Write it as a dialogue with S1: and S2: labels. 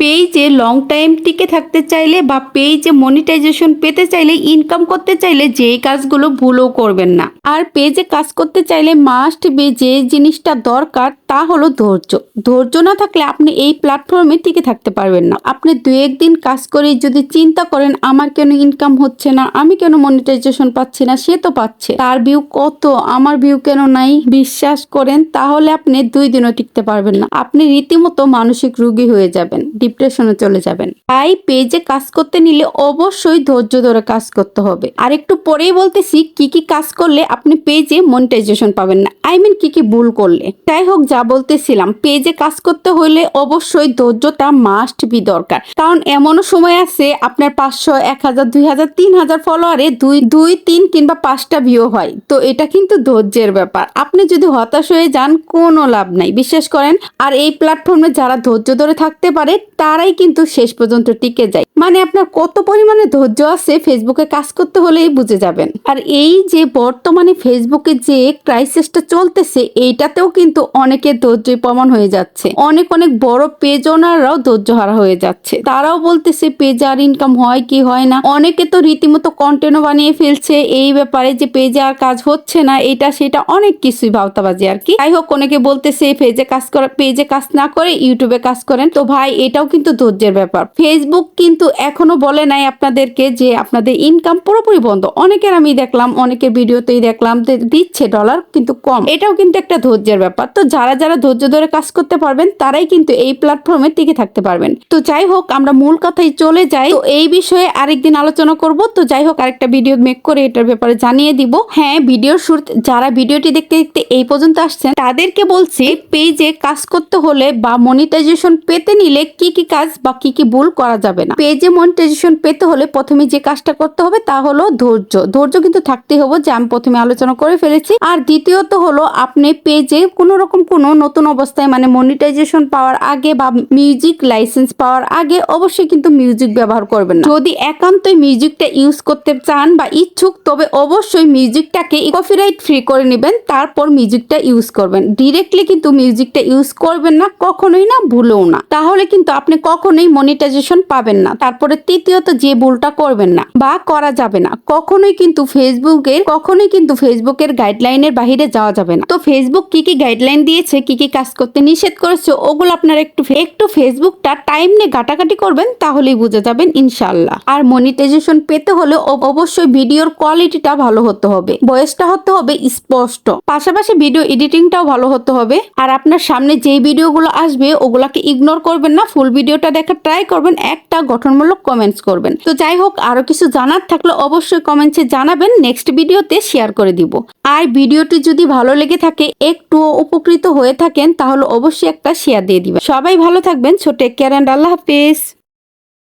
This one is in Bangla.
S1: পেজে লং টাইম টিকে থাকতে চাইলে বা পেইজে মনিটাইজেশন পেতে চাইলে ইনকাম করতে চাইলে যেই কাজগুলো ভুলও করবেন না। আর পেজে কাজ করতে চাইলে মাস্ট বি যে জিনিসটা দরকার তা হলো ধৈর্য। ধৈর্য না থাকলে আপনি এই প্ল্যাটফর্মে টিকে থাকতে পারবেন না। আপনি দু একদিন কাজ করে যদি চিন্তা করেন, আমার কেন ইনকাম হচ্ছে না? আমি কেন মনিটাইজেশন পাচ্ছি না? সে তো পাচ্ছে। তার ভিউ কত? আমার ভিউ কেন নাই? বিশ্বাস করেন, তাহলে আপনি দুই দিনও টিকতে পারবেন না। আপনি রীতিমতো মানসিক রুগী হয়ে যাবেন ডিপ্রেশনে চলে যাবেন। তাই পেজে কাজ করতে নিলে অবশ্যই ধৈর্য ধরে কাজ করতে হবে। আর একটু পরেই বলতেছি, কি কি কাজ করলে আপনি পেজে মনিটাইজেশন পাবেন না। আই মিন কি কি ভুল করলে? যাই হোক যা বলতেছিলাম পেজে কাজ করতে হলে অবশ্যই ধৈর্যটা মাস্ট বি দরকার। কারণ এমনও সময় আছে, আপনার পাঁচশো, এক হাজার, দুই হাজার, তিন হাজার ফলোয়ারে দুই দুই, তিন কিংবা পাঁচটা ভিউ হয়। তো এটা কিন্তু ধৈর্যের ব্যাপার। আপনি যদি হতাশ হয়ে যান, কোনো লাভ নাই। বিশ্বাস করেন? আর এই প্ল্যাটফর্মে যারা ধৈর্য ধরে থাকতে পারে, তারাই কিন্তু শেষ পর্যন্ত টিকে যায়। মানে আপনার কত পরিমাণে ধৈর্য আছে ফেসবুকে কাজ করতে হলেই বুঝে যাবেন। আর এই যে বর্তমানে ফেসবুকে যে ক্রাইসিসটা চলতেছে, এইটাতেও কিন্তু অনেকের ধৈর্যই প্রমাণ হয়ে যাচ্ছে। অনেক অনেক বড় পেজ ওনাররাও ধৈর্য হারা হয়ে যাচ্ছে। তারাও বলতেছে, পেজ আর ইনকাম হয় কি হয় না? অনেকে তো রীতিমতো কন্টেন্টও বানিয়ে ফেলছে, এই ব্যাপারে যে পেজে আর কাজ হচ্ছে না, এটা, সেটা অনেক কিছুই ভাওতাবাজি আর কি। যাই হোক, অনেকে বলতেছে, পেজে কাজ করা, পেজে কাজ না করে ইউটিউবে কাজ করেন। তো ভাই, এটাও কিন্তু ধৈর্যের ব্যাপার। ফেসবুক কিন্তু এখনও বলে নাই আপনাদেরকে যে আপনাদের ইনকাম পুরোপুরি বন্ধ। অনেকের আমি দেখলাম, অনেকের ভিডিওতেই দেখলাম দিচ্ছে ডলার কিন্তু কম। এটাও কিন্তু একটা ধৈর্যের ব্যাপার। তো যারা যারা ধৈর্য ধরে কাজ করতে পারবেন, তারাই কিন্তু এই প্ল্যাটফর্মে টিকে থাকতে পারবেন। তো যাই হোক, আমরা মূল কথায় চলে যাই। তো এই বিষয়ে আরেকদিন আলোচনা করব। তো যাই হোক, আরেকটা ভিডিও মেক করে এটার ব্যাপারে জানিয়ে দিব। হ্যাঁ ভিডিওর শুরু যারা ভিডিওটি দেখতে দেখতে এই পর্যন্ত আসছেন, তাদেরকে বলছি পেজে কাজ করতে হলে বা মনিটাইজেশন পেতে নিলে কি কি কাজ বা কি কি ভুল করা যাবে না। পেজে মনিটাইজেশন পেতে হলে প্রথমে যে কাজটা করতে হবে তা হলো ধৈর্য। ধৈর্য কিন্তু থাকতে হবে যে আমি প্রথমে আলোচনা করে ফেলেছি। আর দ্বিতীয়ত হলো, আপনি পেজে কোনো রকম কোনো নতুন অবস্থায় মানে মনিটাইজেশন পাওয়ার আগে বা মিউজিক লাইসেন্স পাওয়ার আগে অবশ্যই কিন্তু মিউজিক ব্যবহার করবেন না। যদি একান্তই মিউজিকটা ইউজ করতে চান বা ইচ্ছুক, তবে অবশ্যই মিউজিকটাকে কপিরাইট ফ্রি করে নেবেন, তারপর মিউজিকটা ইউজ করবেন। ডিরেক্টলি কিন্তু মিউজিকটা ইউজ করবেন না, কখনোই না, ভুলেও না। তাহলে কিন্তু আপনি কখনোই মনিটাইজেশন পাবেন না। তারপরে তৃতীয়ত যে ভুলটা করবেন না বা করা যাবে না। কখনোই কিন্তু ফেসবুকের কখনোই কিন্তু ফেসবুকের গাইডলাইনের বাইরে যাওয়া যাবে না। তো ফেসবুক কি কি গাইডলাইন দিয়েছে, কি কি কাজ করতে নিষেধ করেছে, ওগুলো আপনারা একটু একটু ফেসবুকটা টাইম নিয়ে ঘাটাঘাটি করবেন, তাহলেই বুঝে যাবেন ইনশাল্লাহ আর মনিটাইজেশন পেতে হলে অব- অবশ্যই ভিডিওর কোয়ালিটিটা ভালো হতে হবে ভয়েসটা হতে হবে স্পষ্ট। পাশাপাশি ভিডিও এডিটিংটাও ভালো হতে হবে। আর আপনার সামনে যেই ভিডিওগুলো আসবে, ওগুলাকে ইগনোর করবেন না ফুল ভিডিওটা দেখার ট্রাই করবেন, একটা গঠনমূলক কমেন্টস করবেন। তো যাই হোক, আরও কিছু জানার থাকলে অবশ্যই কমেন্টসে জানাবেন নেক্সট ভিডিওতে শেয়ার করে দিব। আর ভিডিওটি যদি ভালো লেগে থাকে, একটুও উপকৃত হয়ে থাকেন, তাহলে অবশ্যই একটা শেয়ার দিয়ে দিবেন। সবাই ভালো থাকবেন ছোট কেয়ার অ্যান্ড আল্লাহ হাফিজ।